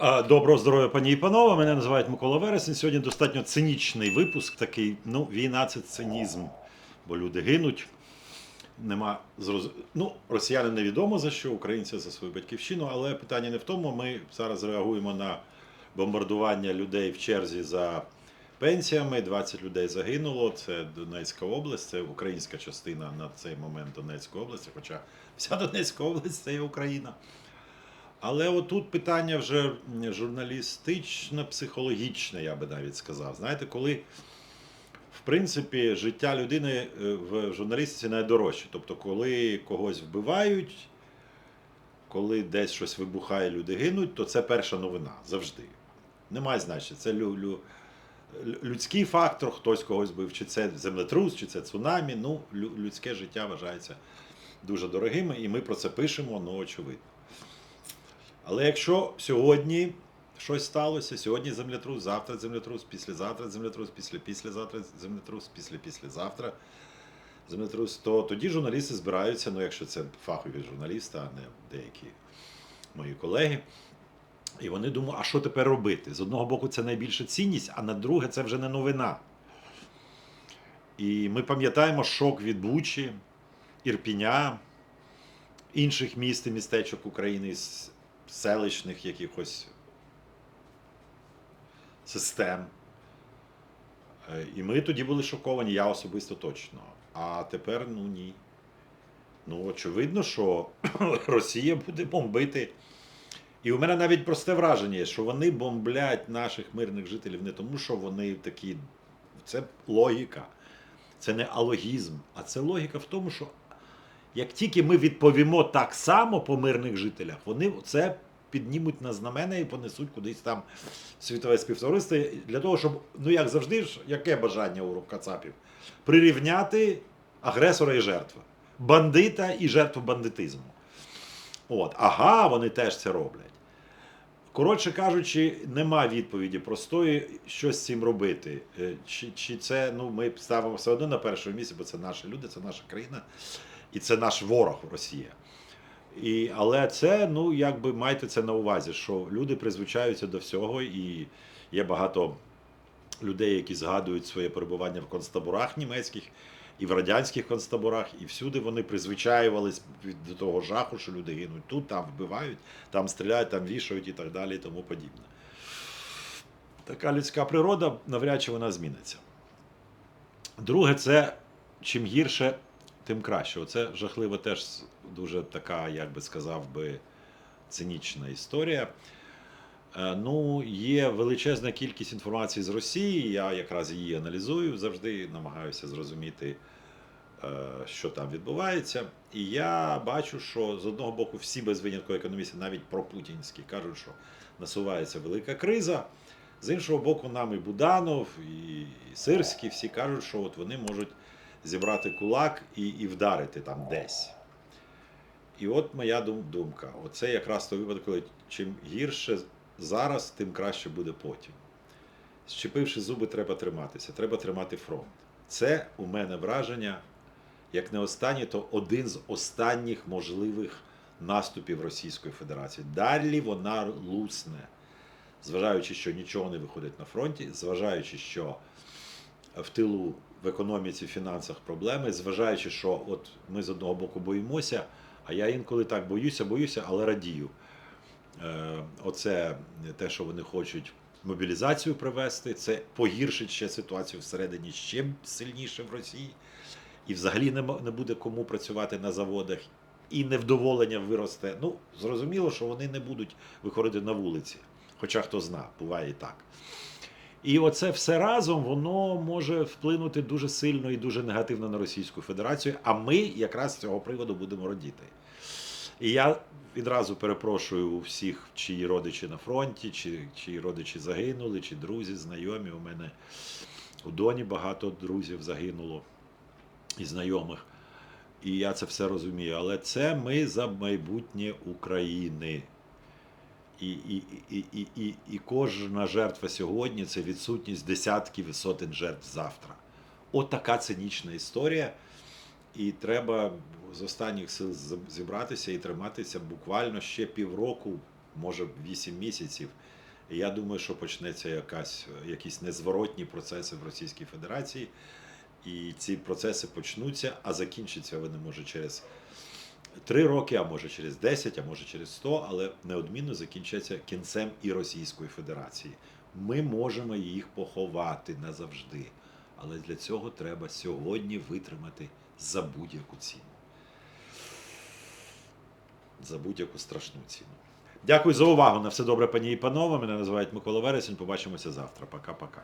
Доброго здоров'я, пані і панове. Мене називають Микола Вересень. Сьогодні достатньо цинічний випуск. Такий, ну, війна це цинізм, бо люди гинуть. Нема зроз... Ну, росіяни невідомо за що, українці за свою батьківщину, але питання не в тому. Ми зараз реагуємо на бомбардування людей в черзі за пенсіями. 20 людей загинуло. Це Донецька область, це українська частина на цей момент Донецької області, хоча вся Донецька область це є Україна. Але отут питання вже журналістично-психологічне, я би навіть сказав. Знаєте, коли в принципі життя людини е, в журналістиці найдорожче. Тобто, коли когось вбивають, коли десь щось вибухає, люди гинуть, то це перша новина завжди. Немає значення. Це лю- лю- лю- людський фактор, хтось когось бив, чи це землетрус, чи це цунамі. Ну, лю- людське життя вважається дуже дорогим, і ми про це пишемо, ну очевидно. Але якщо сьогодні щось сталося, сьогодні землетрус, завтра землетрус, післязавтра землетрус, після післязавтра землетрус, після післязавтра землетрус, то тоді журналісти збираються, ну якщо це фахові журналісти, а не деякі мої колеги. І вони думають, а що тепер робити? З одного боку, це найбільша цінність, а на друге, це вже не новина. І ми пам'ятаємо шок від Бучі, Ірпіня, інших міст і містечок України, селищних якихось систем. Е, І ми тоді були шоковані, я особисто точно. А тепер ну ні. Ну, очевидно, що Росія буде бомбити. І у мене навіть просте враження, що вони бомблять наших мирних жителів не тому, що вони такі. Це логіка. Це не алогізм, а це логіка в тому, що як тільки ми відповімо так само по мирних жителях, вони це піднімуть на знамена і понесуть кудись там світове співтовариство для того, щоб, ну як завжди ж, яке бажання у Кацапів? Прирівняти агресора і жертву, бандита і жертву бандитизму. От, ага, вони теж це роблять. Коротше кажучи, нема відповіді простої, що з цим робити. Е, Чи, чи це ну, ми ставимо все одно на першому місці, бо це наші люди, це наша країна, і це наш ворог Росія. І, але це, ну, якби майте це на увазі, що люди призвичаються до всього, і є багато людей, які згадують своє перебування в концтаборах німецьких і в радянських концтаборах, і всюди вони призвичаювались до того жаху, що люди гинуть тут, там вбивають, там стріляють, там вішають і так далі, і тому подібне. Така людська природа, навряд чи вона зміниться. Друге, це чим гірше, тим краще. Оце жахлива теж дуже така, як би сказав би, цинічна історія. Е, Ну, є величезна кількість інформації з Росії. Я якраз її аналізую завжди, намагаюся зрозуміти, е, що там відбувається. І я бачу, що з одного боку всі без винятку економісти, навіть пропутінські, кажуть, що насувається велика криза. З іншого боку, нам і Буданов, і Сирський всі кажуть, що от вони можуть зібрати кулак і, і вдарити там десь. І от моя дум- думка: оце якраз той випадок, коли чим гірше зараз, тим краще буде потім. Щепивши зуби, треба триматися, треба тримати фронт. Це у мене враження, як не останнє, то один з останніх можливих наступів Російської Федерації. Далі вона лусне, зважаючи, що нічого не виходить на фронті, зважаючи, що в тилу в економіці, в фінансах проблеми, зважаючи, що от ми з одного боку боїмося, а я інколи так боюся, боюся, але радію. Е, Оце те, що вони хочуть мобілізацію привести, це погіршить ще ситуацію всередині ще сильніше в Росії. І взагалі не, буде кому працювати на заводах, і невдоволення виросте. Ну, зрозуміло, що вони не будуть виходити на вулиці. Хоча хто зна, буває і так. І оце все разом воно може вплинути дуже сильно і дуже негативно на Російську Федерацію. А ми якраз з цього приводу будемо радіти. І я відразу перепрошую у всіх, чиї родичі на фронті, чи чиї родичі загинули, чи друзі, знайомі. У мене у Доні багато друзів загинуло і знайомих. І я це все розумію. Але це ми за майбутнє України. І, і, і, і, і, і кожна жертва сьогодні це відсутність десятків і сотень жертв завтра. От така цинічна історія. І треба з останніх сил зібратися і триматися буквально ще півроку, може 8 місяців. І я думаю, що почнеться якась, якісь незворотні процеси в Російській Федерації. І ці процеси почнуться, а закінчаться вони може через 3 роки, а може через 10, а може через 100, але неодмінно закінчаться кінцем і Російської Федерації. Ми можемо їх поховати назавжди. Але для цього треба сьогодні витримати за будь-яку ціну. За будь-яку страшну ціну. Дякую за увагу. На все добре, пані і панове. Мене називають Микола Вересень. Побачимося завтра. Пока-пока.